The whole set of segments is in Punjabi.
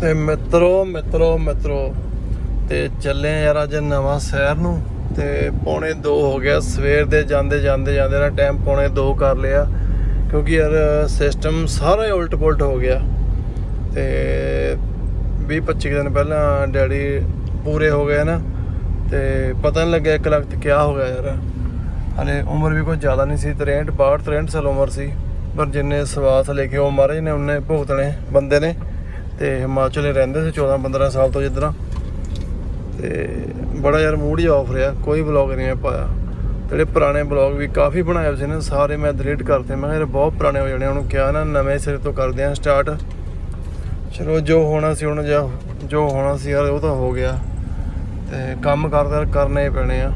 ਤੇ ਮਿੱਤਰੋ ਮਿੱਤਰੋ ਮਿੱਤਰੋ, ਤੇ ਚੱਲੇ ਯਾਰ ਅੱਜ ਨਵਾਂ ਸ਼ਹਿਰ ਨੂੰ, ਤੇ ਪੌਣੇ 2 ਹੋ ਗਿਆ, ਸਵੇਰ ਦੇ ਜਾਂਦੇ ਜਾਂਦੇ ਜਾਂਦੇ ਨਾ ਟਾਈਮ ਪੌਣੇ 2 ਕਰ ਲਿਆ, ਕਿਉਂਕਿ ਯਾਰ ਸਿਸਟਮ ਸਾਰਾ ਹੀ ਉਲਟ ਪੁਲਟ ਹੋ ਗਿਆ। ਤੇ 20 25 ਦਿਨ ਪਹਿਲਾਂ ਡੈਡੀ ਪੂਰੇ ਹੋ ਗਏ ਨਾ, ਤੇ ਪਤਾ ਨਹੀਂ ਲੱਗਿਆ ਇੱਕ ਲੱਖ ਤੇ ਕਿਆ ਹੋ ਗਿਆ ਯਾਰ। ਹਲੇ ਉਮਰ ਵੀ ਕੋਈ ਜ਼ਿਆਦਾ ਨਹੀਂ ਸੀ 63 62 63 ਸਾਲ ਉਮਰ ਸੀ, ਪਰ ਜਿੰਨੇ ਸਵਾਸ ਲੈ ਕੇ ਉਹ ਮਹਾਰਾਜ ਨੇ, ਉਹਨੇ ਭੁਗਤਣੇ ਬੰਦੇ ਨੇ ਤੇ ਹਿਮਾਚਲ ਰਹਿੰਦੇ ਸੀ 14 15 ਸਾਲ ਤੋਂ ਜਿੱਦਾਂ। ਤੇ ਬੜਾ ਯਾਰ ਮੂਡ ਹੀ ਆਫ ਰਿਹਾ, ਕੋਈ ਵਲੌਗ ਨਹੀਂ ਮੈਂ ਪਾਇਆ। ਜਿਹੜੇ ਪੁਰਾਣੇ ਵਲੌਗ ਵੀ ਕਾਫੀ ਬਣਾਏ ਹੋਏ ਸੀ ਨਾ, ਸਾਰੇ ਮੈਂ ਡਿਲੀਟ ਕਰਤੇ। ਮੈਂ ਕਿਹਾ ਯਾਰ ਬਹੁਤ ਪੁਰਾਣੇ ਹੋ ਜਾਣੇ ਉਹਨੂੰ ਕਿਹਾ ਨਾ, ਨਵੇਂ ਸਿਰੇ ਤੋਂ ਕਰਦੇ ਆਂ ਸਟਾਰਟ ਚਲੋ ਜੋ ਹੋਣਾ ਸੀ ਹੁਣ ਜਾਂ ਜੋ ਹੋਣਾ ਸੀ ਯਾਰ, ਉਹ ਤਾਂ ਹੋ ਗਿਆ। ਤੇ ਕੰਮ ਕਰਦਾ ਕਰਨੇ ਪੈਣੇ ਆ,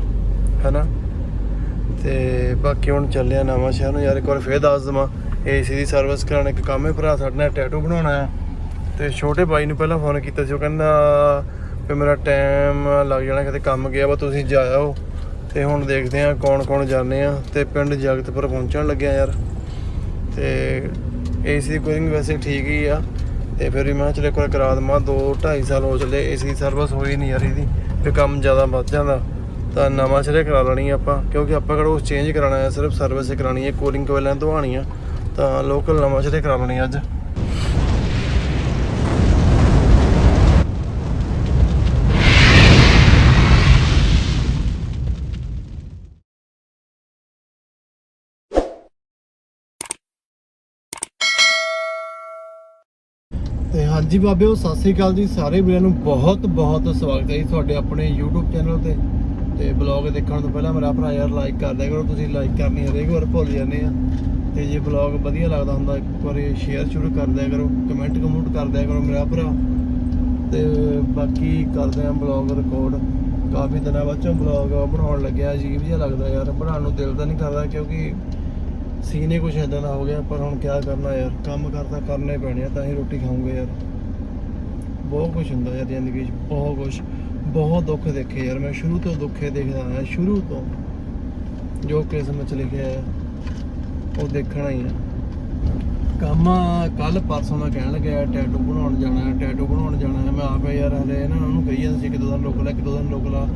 ਹੈਨਾ? ਤੇ ਬਾਕੀ ਹੁਣ ਚੱਲਿਆ ਨਵਾਂ ਸ਼ਹਿਰ ਨੂੰ। ਯਾਰ ਇੱਕ ਵਾਰ ਫੇਰ ਦੱਸ ਦਵਾਂ ਏਸੀ ਦੀ ਸਰਵਿਸ ਕਰਾਉਣ। ਇੱਕ ਕੰਮ ਹੈ, ਭਰਾ ਸਾਡੇ ਨਾਲ ਟੈਟੂ ਬਣਾਉਣਾ ਆ। ਤੇ ਛੋਟੇ ਬਾਈ ਨੂੰ ਪਹਿਲਾਂ ਫੋਨ ਕੀਤਾ ਸੀ, ਉਹ ਕਹਿੰਦਾ, ਵੀ ਮੇਰਾ ਟਾਈਮ ਲੱਗ ਜਾਣਾ, ਕਿਤੇ ਕੰਮ ਗਿਆ ਵਾ, ਤੁਸੀਂ ਜਾਇਓ। ਤੇ ਹੁਣ ਦੇਖਦੇ ਆ ਕੌਣ ਕੌਣ ਜਾਂਦੇ ਆ ਤੇ ਪਿੰਡ ਜਗਤਪੁਰ ਪਹੁੰਚਣ ਲੱਗਿਆ ਯਾਰ। ਤੇ ਏਸੀ ਦੀ ਕੋਇੰਗ ਵੈਸੇ ਠੀਕ ਹੀ ਆ। ਤੇ ਫਿਰ ਵੀ ਮੈਂ ਕਿਹਾ, ਚਲੋ ਇੱਕ ਕਰਾ ਦਵਾਂ 2 2.5 ਸਾਲ ਹੋ ਚੱਲੇ ਏਸੀ ਦੀ ਸਰਵਿਸ ਹੋਈ ਨਹੀਂ ਯਾਰ ਇਹਦੀ ਤੇ ਕੰਮ ਜ਼ਿਆਦਾ ਵੱਧ ਜਾਂਦਾ। ਤਾਂ ਨਵਾਂ ਸਿਰੇ ਕਰਾ ਲੈਣੀ ਆਪਾਂ, ਕਿਉਂਕਿ ਆਪਾਂ ਕਿਹੜਾ ਉਹ ਚੇਂਜ ਕਰਾਣਾ ਹੈ, ਸਿਰਫ ਸਰਵਿਸ ਹੀ ਕਰਾਣੀ ਹੈ ਕੂਲਿੰਗ ਕੋਇਲਾਂ ਧਵਾਣੀ ਆ। ਤਾਂ ਲੋਕਲ ਨਵਾਂ ਸਿਰੇ ਕਰਾ ਲੈਣੀ ਅੱਜ ਤੇ ਹਾਂਜੀ ਬਾਬਿਓ ਸਤਿ ਸ੍ਰੀ ਅਕਾਲ ਜੀ ਸਾਰੇ ਵੀਰਾਂ ਨੂੰ ਬਹੁਤ ਬਹੁਤ ਸਵਾਗਤ ਹੈ ਜੀ ਤੁਹਾਡੇ ਆਪਣੇ YouTube ਚੈਨਲ ਤੇ ਤੇ ਬਲੌਗ ਦੇਖਣ ਤੋਂ ਪਹਿਲਾਂ ਮੇਰਾ ਭਰਾ ਯਾਰ ਲਾਈਕ ਕਰ ਦਿਆ ਕਰੋ, ਤੁਸੀਂ ਲਾਈਕ ਕਰਨੀ ਹਰੇਕ ਵਾਰ ਭੁੱਲ ਜਾਂਦੇ ਆ। ਤੇ ਜੇ ਬਲੌਗ ਵਧੀਆ ਲੱਗਦਾ ਹੁੰਦਾ, ਇੱਕ ਵਾਰੀ ਸ਼ੇਅਰ ਸ਼ੁਰੂ ਕਰ ਦਿਆ ਕਰੋ ਕਮੈਂਟ ਕਮੂਟ ਕਰ ਦਿਆ ਕਰੋ ਮੇਰਾ ਭਰਾ। ਤੇ ਬਾਕੀ ਕਰਦੇ ਆ ਬਲੌਗ ਰਿਕਾਰਡ ਕਾਫੀ ਦਿਨਾਂ ਬਾਅਦ ਚੋਂ ਬਲੌਗ ਬਣਾਉਣ ਲੱਗਿਆ, ਅਜੀਬ ਜਿਹਾ ਲੱਗਦਾ ਯਾਰ ਬਣਾਉਣ ਨੂੰ ਦਿਲ ਤਾਂ ਨਹੀਂ ਕਰਦਾ ਕਿਉਂਕਿ ਸੀਨੇ ਕੁਛ ਇਦਾਂ ਦਾ ਹੋ ਗਿਆ, ਪਰ ਹੁਣ ਕੀ ਕਰਨਾ ਯਾਰ, ਕੰਮ ਕਰਦਾ, ਕਰਨੇ ਪੈਣੇ ਆ, ਤਾਂ ਹੀ ਰੋਟੀ ਖਾਵਾਂਗੇ ਯਾਰ। ਬਹੁਤ ਕੁਝ ਹੁੰਦਾ ਯਾਰ ਜ਼ਿੰਦਗੀ 'ਚ, ਬਹੁਤ ਕੁਝ ਬਹੁਤ ਦੁੱਖ ਦੇਖੇ ਯਾਰ, ਮੈਂ ਸ਼ੁਰੂ ਤੋਂ ਦੁੱਖੇ ਦੇਖਦਾ ਆਇਆ, ਸ਼ੁਰੂ ਤੋਂ। ਜੋ ਕਿਸਮਤ 'ਚ ਲਿਖਿਆ ਹੈ, ਉਹ ਦੇਖਣਾ ਹੀ ਹੈ। ਕੰਮ ਕੱਲ ਪਰਸੋਂ ਦਾ ਕਹਿਣ ਲੱਗਿਆ ਟੈਟੂ ਬਣਾਉਣ ਜਾਣਾ ਹੈ ਟੈਟੂ ਬਣਾਉਣ ਜਾਣਾ ਹੈ। ਮੈਂ ਆਪੇ ਯਾਰ ਹਲੇ ਇਹਨਾਂ ਨੂੰ ਕਹੀ ਜਾਂਦਾ ਸੀ ਕਿ ਦੋ ਦਿਨ ਰੁਕ ਲੈ ਕਿ ਦੋ ਦਿਨ ਰੁਕ ਲਾ।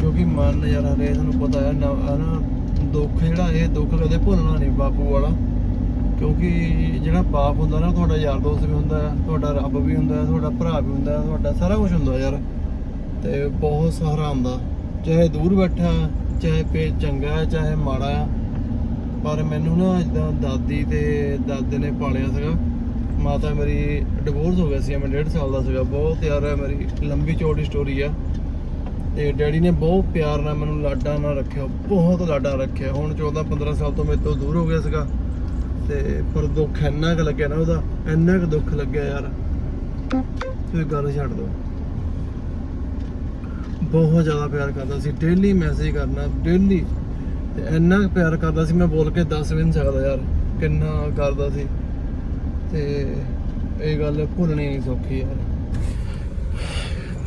ਕਿਉਂਕਿ ਮਨ ਯਾਰ ਹਲੇ ਤੁਹਾਨੂੰ ਪਤਾ ਹੈ, ਨਾ ਨਾ, ਦੁੱਖ ਜਿਹੜਾ, ਇਹ ਦੁੱਖ ਕਦੇ ਭੁੱਲਣਾ ਨਹੀਂ ਬਾਪੂ ਵਾਲਾ। ਕਿਉਂਕਿ ਜਿਹੜਾ ਬਾਪ ਹੁੰਦਾ ਨਾ, ਤੁਹਾਡਾ ਯਾਰ ਦੋਸਤ ਵੀ ਹੁੰਦਾ, ਤੁਹਾਡਾ ਰੱਬ ਵੀ ਹੁੰਦਾ, ਤੁਹਾਡਾ ਭਰਾ ਵੀ ਹੁੰਦਾ, ਤੁਹਾਡਾ ਸਾਰਾ ਕੁਝ ਹੁੰਦਾ ਯਾਰ। ਤੇ ਬਹੁਤ ਸਹਾਰਾ ਹੁੰਦਾ। ਚਾਹੇ ਦੂਰ ਬੈਠਾ, ਚਾਹੇ ਪੇ ਚੰਗਾ ਹੈ ਚਾਹੇ ਮਾੜਾ। ਹੈ ਪਰ ਮੈਨੂੰ ਨਾ ਜਿੱਦਾਂ ਦਾਦੀ ਤੇ ਦਾਦੇ ਨੇ ਪਾਲਿਆ ਸੀਗਾ, ਮਾਤਾ ਮੇਰੀ ਡਿਵੋਰਸ ਹੋ ਗਿਆ ਸੀ, ਮੈਂ 1.5 ਸਾਲ ਦਾ ਸੀਗਾ। ਬਹੁਤ ਯਾਰ, ਮੇਰੀ ਲੰਬੀ ਚੌੜੀ ਸਟੋਰੀ ਆ। ਤੇ ਡੈਡੀ ਨੇ ਬਹੁਤ ਪਿਆਰ ਨਾਲ ਮੈਨੂੰ ਲਾਡਾ ਨਾਲ ਰੱਖਿਆ, ਬਹੁਤ ਲਾਡਾ ਰੱਖਿਆ। ਹੁਣ 14 15 ਸਾਲ ਤੋਂ ਮੇਰੇ ਤੋਂ ਦੂਰ ਹੋ ਗਿਆ ਸੀਗਾ। ਤੇ ਪਰ ਦੁੱਖ ਇੰਨਾ ਕੁ ਲੱਗਿਆ ਨਾ ਉਹਦਾ, ਇੰਨਾ ਕੁ ਦੁੱਖ ਲੱਗਿਆ ਯਾਰ। ਫਿਰ ਗੱਲ ਛੱਡ ਦੋ ਬਹੁਤ ਜ਼ਿਆਦਾ ਪਿਆਰ ਕਰਦਾ ਸੀ ਡੇਲੀ ਮੈਸੇਜ ਕਰਨਾ ਡੇਲੀ ਤੇ ਇੰਨਾ ਕੁ ਪਿਆਰ ਕਰਦਾ ਸੀ, ਮੈਂ ਬੋਲ ਕੇ ਦੱਸ ਵੀ ਨਹੀਂ ਸਕਦਾ ਯਾਰ, ਕਿੰਨਾ ਕਰਦਾ ਸੀ। ਤੇ ਇਹ ਗੱਲ ਭੁੱਲਣੀ ਨਹੀਂ ਸੌਖੀ ਯਾਰ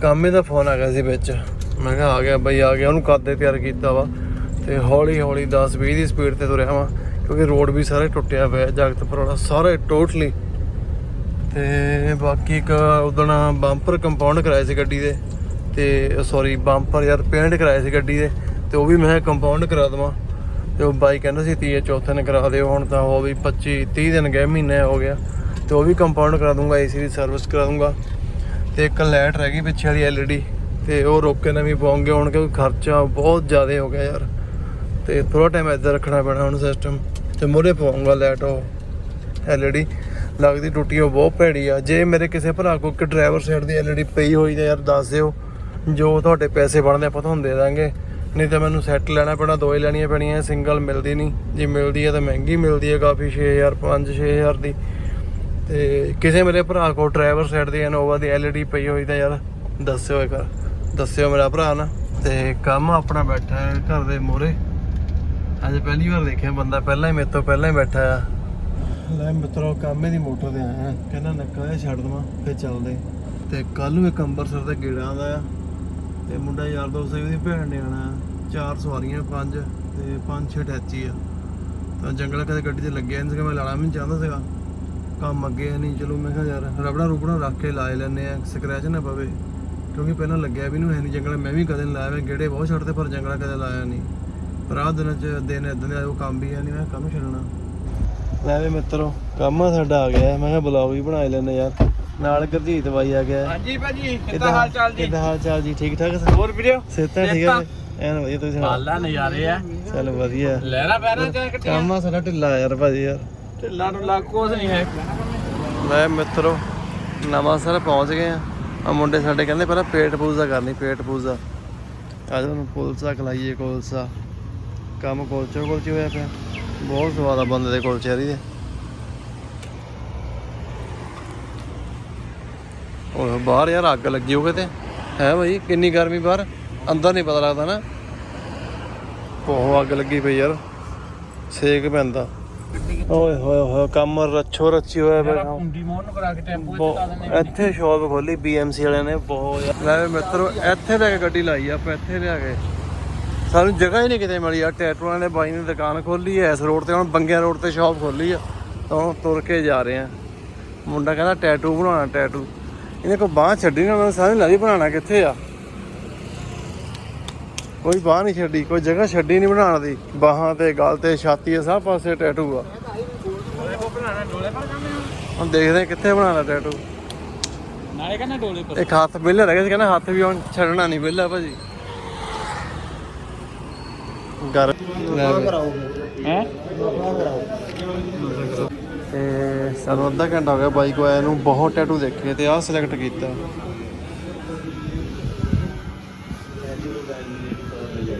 ਕਾਮੇ ਦਾ ਫੋਨ ਆ ਗਿਆ ਸੀ ਵਿੱਚ। ਮੈਂ ਕਿਹਾ ਆ ਗਿਆ ਬਈ, ਆ ਗਿਆ, ਉਹਨੂੰ ਕਾਦੇ ਤਿਆਰ ਕੀਤਾ ਵਾ। ਤੇ ਹੌਲੀ ਹੌਲੀ 10 20 ਦੀ ਸਪੀਡ ਤੇ ਤੁਰਿਆ ਵਾ। ਕਿਉਂਕਿ ਰੋਡ ਵੀ ਸਾਰੇ ਟੁੱਟਿਆ ਪਿਆ ਜਗਤਪੁਰ ਵਾਲਾ ਸਾਰੇ ਟੋਟਲੀ। ਤੇ ਬਾਕੀ ਇੱਕ ਉਦਣ ਬੰਪਰ ਕੰਪਾਊਂਡ ਕਰਾਇਆ ਸੀ ਗੱਡੀ ਦੇ, ਤੇ ਸੌਰੀ ਬੰਪਰ ਯਾਰ ਪੇਂਟ ਕਰਾਇਆ ਸੀ ਗੱਡੀ ਦੇ, ਤੇ ਉਹ ਵੀ ਮੈਂ ਕੰਪਾਊਂਡ ਕਰਾ ਦਵਾਂ। ਤੇ ਉਹ ਬਾਈ ਕਹਿੰਦਾ ਸੀ, ਤੀਏ ਚੌਥੇ ਨੇ ਕਰਾ ਦਿਓ, ਹੁਣ ਤਾਂ ਹੋ ਵੀ 25 30 ਦਿਨ ਗਏ, ਮਹੀਨੇ ਹੋ ਗਿਆ। ਤੇ ਉਹ ਵੀ ਕੰਪਾਊਂਡ ਕਰਾ ਦੂੰਗਾ ਏਸੀ ਦੀ ਸਰਵਿਸ ਕਰਾ ਦੂੰਗਾ। ਤੇ ਇੱਕ ਲਾਈਟ ਰਹਿ ਗਈ ਪਿੱਛੇ ਵਾਲੀ ਐਲਈਡੀ ਤੇ ਉਹ ਰੋਕ ਕੇ ਨਵੀਂ ਪਾਉਂਗੇ ਹੁਣ ਕਿਉਂਕਿ ਖਰਚਾ ਬਹੁਤ ਜ਼ਿਆਦਾ ਹੋ ਗਿਆ ਯਾਰ। ਤੇ ਥੋੜਾ ਟਾਈਮ ਇੱਧਰ ਰੱਖਣਾ ਪੈਣਾ ਹੁਣ ਸਿਸਟਮ ਤੇ ਮੋਰੇ ਪਾਉਂਗਾ ਲਾਈਟ ਉਹ ਐਲਈਡੀ ਲੱਗਦੀ ਟੁੱਟੀ, ਉਹ ਬਹੁਤ ਭੈੜੀ ਆ। ਜੇ ਮੇਰੇ ਕਿਸੇ ਭਰਾ ਕੋਲ ਕਿ ਡਰਾਈਵਰ ਸਾਈਡ ਦੀ ਐਲਈਡੀ ਪਈ ਹੋਈ ਤਾਂ ਯਾਰ ਦੱਸ ਦਿਓ, ਜੋ ਤੁਹਾਡੇ ਪੈਸੇ ਬਣਦੇ ਆਪਾਂ ਤੁਹਾਨੂੰ ਦੇ ਦਾਂਗੇ। ਨਹੀਂ ਤਾਂ ਮੈਨੂੰ ਸੈੱਟ ਲੈਣਾ ਪੈਣਾ, ਦੋ ਲੈਣੀਆਂ ਪੈਣੀਆਂ ਸਿੰਗਲ ਮਿਲਦੀ ਨਹੀਂ। ਜੇ ਮਿਲਦੀ ਹੈ ਤਾਂ ਮਹਿੰਗੀ ਮਿਲਦੀ ਹੈ ਕਾਫੀ 6000 5 6000 ਦੀ। ਤੇ ਕਿਸੇ ਮੇਰੇ ਭਰਾ ਕੋਲ ਡਰਾਈਵਰ ਸਾਈਡ ਦੀ ਇਨੋਵਾ ਦੀ ਐਲਈਡੀ ਪਈ ਹੋਈ ਤਾਂ ਯਾਰ ਦੱਸਿਓ ਇੱਕ ਦੱਸਿਓ ਮੇਰਾ ਭਰਾ ਨਾ। ਤੇ ਕੰਮ ਆਪਣਾ ਬੈਠਾ ਘਰ ਦੇ ਮੋਰੇ ਅੱਜ ਪਹਿਲੀ ਵਾਰ ਦੇਖਿਆ ਬੰਦਾ, ਪਹਿਲਾਂ ਹੀ ਮੇਰੇ ਤੋਂ ਪਹਿਲਾਂ ਹੀ ਬੈਠਾ ਆ। ਲੈ ਮਿੱਤਰੋ, ਕਾਮੇ ਦੀ ਮੋਟਰ ਤੇ ਆਇਆ। ਕਹਿੰਦਾ ਨੱਕਾ ਇਹ ਛੱਡ ਦਵਾਂ, ਫੇਰ ਚੱਲਦੇ। ਤੇ ਕੱਲ ਨੂੰ ਇੱਕ ਅੰਬਰਸਰ ਦਾ ਗੇੜਾ ਆਉਂਦਾ ਆ। ਤੇ ਮੁੰਡਾ ਯਾਰ ਦੋਸਤ ਉਹਦੀ ਭੈਣ ਨੇ ਆਣਾ ਚਾਰ ਸਵਾਰੀਆਂ, ਪੰਜ, ਤੇ ਪੰਜ, ਛੇ ਟੈਚੀ ਆ। ਤਾਂ ਜੰਗਲ ਕਦੇ ਗੱਡੀ ਤੇ ਲੱਗਿਆ ਨਹੀਂ ਸੀਗਾ, ਮੈਂ ਲਾਣਾ ਵੀ ਨਹੀਂ ਚਾਹੁੰਦਾ ਸੀਗਾ। ਕੰਮ ਅੱਗੇ ਨਹੀਂ ਚਲੋ ਮੈਂ ਕਿਹਾ ਯਾਰ, ਰਬੜਾ ਰੁਬੜਾ ਰੱਖ ਕੇ ਲਾ ਲੈਨੇ ਆ ਸਕ੍ਰੈਚ ਨਾ ਪਵੇ। ਕਿਉਂਕਿ ਪਹਿਲਾਂ ਲੱਗਿਆ ਵੀ ਨੂੰ ਹੈ ਨਹੀਂ ਜੰਗਲ, ਮੈਂ ਵੀ ਕਦੇ ਨਹੀਂ ਲਾਇਆ, ਮੈਂ ਗੇੜੇ ਬਹੁਤ ਛੱਡਦੇ ਪਰ ਜੰਗਲਾ ਕਦੇ ਲਾਇਆ ਨਹੀਂ ਪਰ ਆਹ ਦਿਨਾਂ ਚ ਦਿਨ ਇਦਾਂ ਦੇ ਉਹ ਕੰਮ ਵੀ ਹੈ ਨਹੀਂ ਮੈਂ ਕੰਮ ਛੱਡਣਾ? ਲੈ ਵੀ ਮਿੱਤਰੋ ਕੰਮ ਸਾਡਾ ਆ ਗਿਆ ਮੈਂ ਕਿਹਾ ਬਲੌਗ ਵੀ ਬਣਾ ਲੈਨੇ ਯਾਰ ਨਾਲ ਗੁਰਜੀਤ ਬਾਈ ਆ ਗਿਆ। ਹਾਂਜੀ ਭਾਜੀ ਕਿੱਦਾਂ ਹਾਲ ਚਾਲ ਜੀ? ਕਿੱਦਾਂ ਹਾਲ ਚਾਲ ਜੀ? ਠੀਕ ਠਾਕ ਹੋਰ ਵੀਡੀਓ ਸਿਹਤਾਂ ਠੀਕ ਹੈ ਐਨ ਵਧੀਆ ਤੁਸੀਂ ਸੁਣਾਓ? ਪਾਲਾ ਨਜ਼ਾਰੇ ਆ। ਚੱਲ ਵਧੀਆ। ਲੈਣਾ ਪੈਣਾ ਚਾਹ ਕੱਟਿਆ। ਕੰਮ ਆ ਸਾਡਾ ਢਿੱਲਾ ਯਾਰ ਭਾਜੀ ਯਾਰ। ਢਿੱਲਾ ਢੁੱਲਾ ਕੁਝ ਨਹੀਂ ਹੈ। ਲੈ ਮਿੱਤਰੋ ਨਵਾਂ ਸਰ ਪਹੁੰਚ ਗਏ ਆ। ਆ ਮੁੰਡੇ ਸਾਡੇ ਕਹਿੰਦੇ ਪਹਿਲਾਂ ਪੇਟ ਪੂਜਾ ਕਰਨੀ ਪੇਟ ਪੂਜਾ। ਅੱਜ ਉਹਨੂੰ ਕੁਲਚਾ ਖਲਾਈਏ ਕੁਲਚਾ ਕੰਮ ਕੁਲਚੇ ਕੁਲਚੇ ਹੋਇਆ ਪਿਆ। ਬਹੁਤ ਸਵਾਦ ਆ ਬੰਦੇ ਦੇ ਕੁਲਚੇ ਹਰੀ ਦੇ ਉਹ ਬਾਹਰ ਯਾਰ ਅੱਗ ਲੱਗੀ ਹੋ ਕਿਤੇ ਹੈ ਭਾਈ ਕਿੰਨੀ ਗਰਮੀ ਬਾਹਰ? ਅੰਦਰ ਨਹੀਂ ਪਤਾ ਲੱਗਦਾ ਨਾ। ਬਹੁਤ ਅੱਗ ਲੱਗੀ ਪਈ ਯਾਰ। ਸੇਕ ਪੈਂਦਾ। ਓਏ ਹੋਏ ਹੋਏ ਕੰਮ ਰੱਛੋ ਰੱਛੀ ਹੋਇਆ ਕੰਮ। ਕੁੰਡੀ ਮੋਹਨ ਨੂੰ ਕਰਾ ਕੇ ਟੈਂਪੂ ਬਹੁਤ- ਇੱਥੇ ਸ਼ੌਪ ਖੋਲੀ BMC ਵਾਲਿਆਂ ਨੇ। ਬਹੁਤ ਯਾਰ। ਲੈ ਮਿੱਤਰੋ ਇੱਥੇ ਲੈ ਕੇ ਗੱਡੀ ਲਾਈ ਆਪਾਂ ਇੱਥੇ ਲਿਆ ਕੇ। ਸਾਨੂੰ ਜਗ੍ਹਾ ਹੀ ਨਹੀਂ ਕਿਤੇ ਮਿਲੀ ਆ। ਟੈਟੂ ਵਾਲਿਆਂ ਨੇ ਬਾਈ ਨੇ ਦੁਕਾਨ ਖੋਲੀ ਐ ਇਸ ਰੋਡ ਤੇ ਹੁਣ ਬੰਗਿਆ ਰੋਡ ਤੇ ਸ਼ੌਪ ਖੋਲੀ ਆ। ਤਾਂ ਤੁਰ ਕੇ ਜਾ ਰਹੇ ਆ। ਮੁੰਡਾ ਕਹਿੰਦਾ ਟੈਟੂ ਬਣਾਉਣਾ ਟੈਟੂ ਇਹਨੇ ਕੋਈ ਬਾਹ ਛੱਡੀ ਨਾ ਮੈਨੂੰ ਸਮਝ ਲੱਗੀ ਬਣਾਉਣਾ ਕਿੱਥੇ ਆ। ਕੋਈ ਬਾਹ ਨਹੀਂ ਛੱਡੀ ਕੋਈ ਜਗ੍ਹਾ ਛੱਡੀ ਨਹੀਂ ਬਣਾਉਣ ਦੀ। ਬਾਹਾਂ ਤੇ ਗਲ ਤੇ ਛਾਤੀ ਤੇ ਸਭ ਪਾਸੇ ਟੈਟੂ ਆ। ਕੋ ਹੁਣ ਦੇਖਦੇ ਆ ਕਿੱਥੇ ਬਣਾਉਣਾ ਟੈਟੂ ਨਾਲੇ ਕਹਿੰਦਾ ਡੋਲੇ ਪਰ ਇੱਕ ਹੱਥ ਵਿਹਲਾ ਰਹਿ ਗਿਆ ਸੀ ਕਹਿੰਦਾ ਹੱਥ ਵੀ ਹੁਣ ਛੱਡਣਾ ਨਹੀਂ ਵਿਹਲਾ ਭਾਜੀ। ਗਰ ਲੈ ਵੀ। ਹੈ? ਤੇ ਸਾਨੂੰ ਅੱਧਾ ਘੰਟਾ ਹੋ ਗਿਆ ਬਾਈਕ ਆਇਆ ਨੂੰ ਬਹੁਤ ਟੈਟੂ ਦੇਖੇ ਤੇ ਆਹ ਸਿਲੈਕਟ ਕੀਤਾ।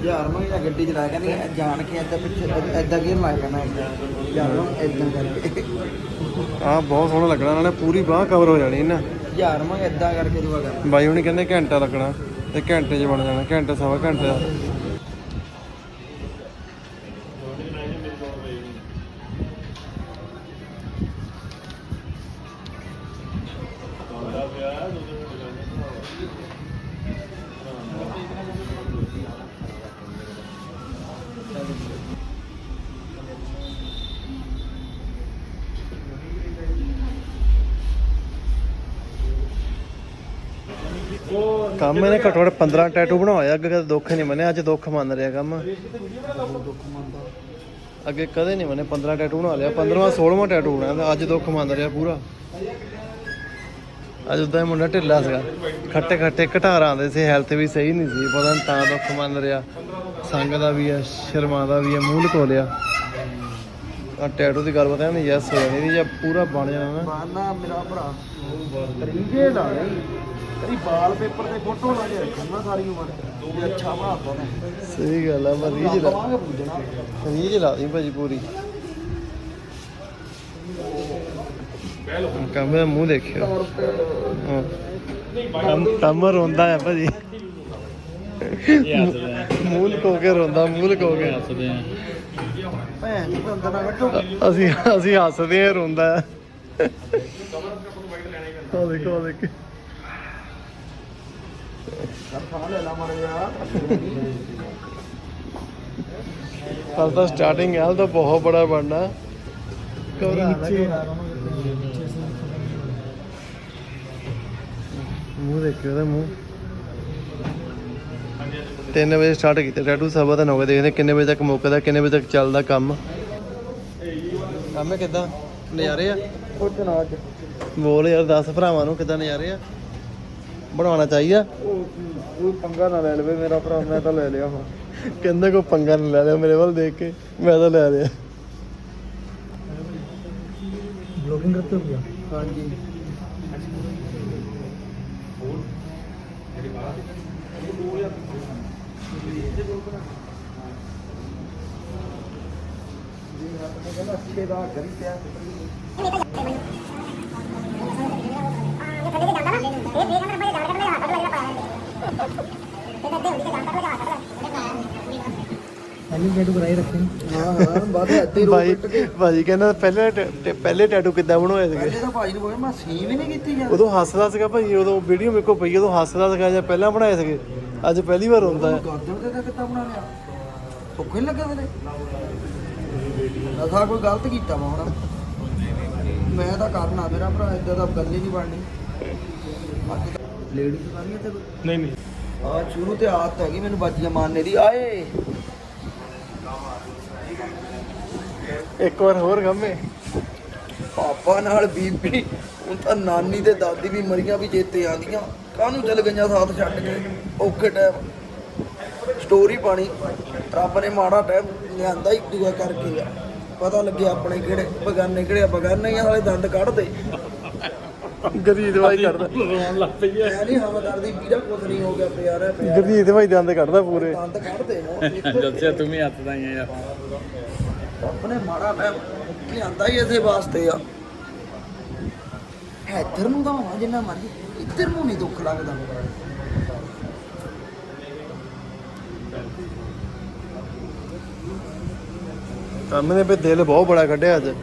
ਯਾਰ ਮੈਂ ਇਹ ਗੱਡੀ ਚਲਾ ਕੇ ਨਹੀਂ ਜਾਣ ਕੇ ਏਦਾਂ ਪਿੱਛੇ ਏਦਾਂ ਗੇਰ ਲਾਇਆ ਕਰਨਾ ਯਾਰ ਮੈਂ ਏਦਾਂ ਕਰਕੇ। ਆਹ ਬਹੁਤ ਸੋਹਣਾ ਲੱਗਣਾ ਇਹਨਾਂ ਨੇ ਪੂਰੀ ਬਾਹ ਕਵਰ ਹੋ ਜਾਣੀ ਨਾ ਯਾਰ ਮੈਂ ਏਦਾਂ ਕਰਕੇ ਦੁਆ ਬਾਈ ਹੁਣੀ ਕਹਿੰਦੇ ਘੰਟਾ ਲੱਗਣਾ ਤੇ ਘੰਟੇ 'ਚ ਬਣ ਜਾਣਾ ਘੰਟਾ ਸਵਾ ਘੰਟੇ। ਕੰਮ ਇਹਨੇ ਘੱਟੋ ਘੱਟ 15 ਟੈਟੂ ਬਣਵਾਇਆ ਅੱਗੇ ਕਦੇ ਦੁੱਖ ਨਹੀਂ ਮੰਨਿਆ, ਅੱਜ ਦੁੱਖ ਮੰਨ ਰਿਹਾ ਕੰਮ। ਅੱਗੇ ਕਦੇ ਨਹੀਂ ਮੰਨੇ 15 ਟੈਟੂ ਬਣਾ ਲਿਆ 15ਵਾਂ 16ਵਾਂ ਟੈਟੂ ਬਣਾਇਆ ਅੱਜ ਦੁੱਖ ਮੰਨ ਰਿਹਾ ਪੂਰਾ। ਅੱਜ ਉਦਾਂ ਹੀ ਮੁੰਡਾ ਢਿੱਲਾ ਸੀਗਾ। ਖੱਟੇ ਖੱਟੇ ਘਟਾਰਾਂ ਆਉਂਦੇ ਸੀ ਹੈਲਥ ਵੀ ਸਹੀ ਨਹੀਂ ਸੀ, ਪਤਾ ਨਹੀਂ ਤਾਂ ਦੁੱਖ ਮੰਨ ਰਿਹਾ। ਸੰਗ ਦਾ ਵੀ ਆ ਸ਼ਰਮਾ ਦਾ ਵੀ ਆ ਮੂੰਹ ਲਕੋ ਲਿਆ ਆ ਟੈਟੂ ਦੀ ਗੱਲ ਪਤਾ ਨਹੀਂ ਯੈਸ ਹੋ ਜਾਣੀ ਨਹੀਂ ਜਾਂ ਪੂਰਾ ਬਣ ਜਾਣਾ ਨਾ। ਮੇਰਾ ਭਰਾ, ਤਰੀਕੇ ਲਾ ਲਈ ਤੇਰੀ ਵਾਲ ਪੇਪਰ ਤੇ ਫੋਟੋ ਲਾ ਕੇ ਰੱਖਣਾ ਸਾਰੀ ਉਮਰ। ਇਹ ਅੱਛਾ ਬਣਾਤਾ ਨੇ ਸਹੀ ਗੱਲ ਆ ਮੈਂ ਰੀਝ ਲਾ ਕਵਾਂਗੇ ਪੁੱਜਣਾ ਲਾ ਦੀ ਭਾਜੀ ਪੂਰੀ। ਕੰਮ ਦਾ ਮੂੰਹ ਦੇਖਿਓ। ਹਾਂ। ਕੰਮ ਕੰਮ ਰੋਂਦਾ ਹੈ ਭਾਜੀ। ਮੂੰਹ ਲਕੋ ਕੇ ਰੋਂਦਾ ਮੂੰਹ ਲਕੋ ਕੇ। ਹੱਸਦੇ ਆ ਭੈਣ ਜੀ ਬੰਦਾ ਨਾ ਕੱਟੋ ਅਸੀਂ ਅਸੀਂ ਹੱਸਦੇ ਆ ਰੋਂਦਾ ਉਹ ਦੇਖੋ ਦੇਖ। ਹਾਲ ਤਾਂ ਸਟਾਰਟਿੰਗ ਹੈ ਹਾਲ ਤਾਂ ਬਹੁਤ ਬੜਾ ਬਣਨਾ। ਘਬਰਾ ਨਾ ਮੂੰਹ ਦੇਖਿਓ ਉਹਦਾ ਮੂੰਹ। 3 ਵਜੇ ਸਟਾਰਟ ਕੀਤਾ। ਟੈਟੂ ਸਭਾ 9 ਵਜੇ ਦੇਖਦੇ। ਕਿੰਨੇ ਵਜੇ ਤੱਕ ਮੁੱਕਦਾ ਕਿੰਨੇ ਵਜੇ ਤੱਕ ਚੱਲਦਾ ਕੰਮ? ਕੰਮ ਕਿਦਾਂ? ਨਜ਼ਾਰੇ ਆ? ਕੁਝ ਨਾ ਅੱਜ। ਬੋਲ ਯਾਰ 10 ਭਰਾਵਾਂ ਨੂੰ ਕਿਦਾਂ ਨਜ਼ਾਰੇ ਆ? ਬਣਾਉਣਾ ਚਾਹੀਦਾ ਉਹ ਕੋਈ ਪੰਗਾ ਨਾ ਲੈ ਲਵੇ ਮੇਰਾ ਭਰਾ ਮੈਂ ਤਾਂ ਲੈ ਲਿਆ ਹੁਣ ਕਹਿੰਦਾ ਕੋਈ ਪੰਗਾ ਨਹੀਂ ਲੈ ਲਿਆ ਮੇਰੇ ਵੱਲ ਦੇਖ ਕੇ ਮੈਂ ਤਾਂ ਲੈ ਲਿਆ ब्लॉगिंग करते हो क्या हाँ जी अच्छे ਦਾ ਗਰੀ ਪਿਆ ਹਾਂ ਹਾਂ ਬਾਅਦ ਇੱਥੇ ਭਾਈ ਭਾਜੀ ਕਹਿੰਦਾ ਪਹਿਲੇ ਟੈ- ਪਹਿਲੇ ਟੈਟੂ ਕਿੱਦਾਂ ਬਣਵਾਏ ਸੀਗੇ? ਪਹਿਲੇ ਤਾਂ ਭਾਜੀ ਨੂੰ ਬੋਲਿਆ ਮੈਂ ਸੀਮ ਹੀ ਨਹੀਂ ਕੀਤੀ ਯਾਰ। ਉਦੋਂ ਹੱਸਦਾ ਸੀਗਾ ਭਾਈ ਉਦੋਂ ਵੀਡੀਓ ਮੇਰੇ ਕੋਲ ਪਈ ਉਦੋਂ ਹੱਸਦਾ ਸੀਗਾ ਜਾਂ ਪਹਿਲਾਂ ਬਣਾਏ ਸੀਗੇ। ਅੱਜ ਪਹਿਲੀ ਵਾਰ ਹੁੰਦਾ ਹੈ। ਗਰਦਨ ਤੇ ਕਿੱਦਾਂ ਬਣਾ ਲਿਆ? ਸੁੱਖ ਨਹੀਂ ਲੱਗਾ ਤੇਰੇ ਨਸਾ ਕੋਈ ਗਲਤ ਕੀਤਾ ਵਾ ਹੁਣ। ਮੈਂ ਤਾਂ ਕਰਨਾ ਮੇਰਾ ਭਰਾ ਇਦਾਂ ਦਾ ਗੱਲ ਹੀ ਨਹੀਂ ਬਣਨੀ। ਲੇਡੀ ਤਾਂ ਨਹੀਂ ਤੇ ਨਹੀਂ ਨਹੀਂ ਆ ਸ਼ੁਰੂ ਤੇ ਆਦਤ ਹੈਗੀ ਮੈਨੂੰ ਬਾਜੀਆਂ ਮਾਰਨੇ ਦੀ। ਆਏ! ਇੱਕ ਵਾਰ ਹੋਰ ਗੰਮੇ। ਪਾਪਾ ਨਾਲ ਬੀਬੀ ਹੁਣ ਤਾਂ ਨਾਨੀ ਤੇ ਦਾਦੀ ਵੀ ਮਰੀਆਂ ਵੀ ਚੇਤੇ ਆਂਦੀਆਂ ਕਾਹਨੂੰ ਚਲ ਗਈਆਂ ਸਾਥ ਛੱਡ ਕੇ? ਔਖੇ ਟਾਈਮ ਸਟੋਰੀ ਪਾਣੀ ਰੱਬ ਨੇ ਮਾੜਾ ਟਾਈਮ ਲਿਆਂਦਾ ਹੀ ਦੁਆ ਕਰਕੇ। ਆ ਪਤਾ ਲੱਗਿਆ ਆਪਣੇ ਕਿਹੜੇ ਬਗਾਨੇ ਕਿਹੜੇ ਆ, ਬਗਾਨੇ ਹੀ ਆ, ਸਾਲੇ ਦੰਦ ਕੱਢਦੇ। ਗਰੀਬ ਦਵਾਈ ਕਰਦਾ। ਰੋਣ ਲੱਗ ਪਈ ਹੈ। ਮੈਂ ਨਹੀਂ ਹਵਾਦਾਰ ਦੀ ਵੀਰਾ ਕੁਝ ਨਹੀਂ ਹੋ ਗਿਆ ਪਿਆਰਾ ਪਿਆਰਾ ਗਰੀਬ ਦਵਾਈ ਦੰਦ ਕੱਢਦਾ ਪੂਰੇ। ਦੰਦ ਕੱਢਦੇ ਹੋ। ਦੱਸਿਆ ਤੂੰ ਵੀ ਹੱਥ ਦਾ ਹੀ ਆ ਯਾਰ। ਆਪਣੇ ਮਾੜਾ ਟਾਈਮ ਲਿਆਂਦਾ ਹੀ ਇਸੇ ਵਾਸਤੇ ਆ। ਇੱਧਰ ਨੂੰ ਤਾਂ ਹੋਵਾਂ ਜਿੰਨਾ ਮਰਜ਼ੀ ਇੱਧਰ ਨੂੰ ਨਹੀਂ ਦੁੱਖ ਲੱਗਦਾ। ਕੰਮ ਨੇ ਵੀ ਦਿਲ ਬਹੁਤ ਬੜਾ ਕੱਢਿਆ ਅੱਜ।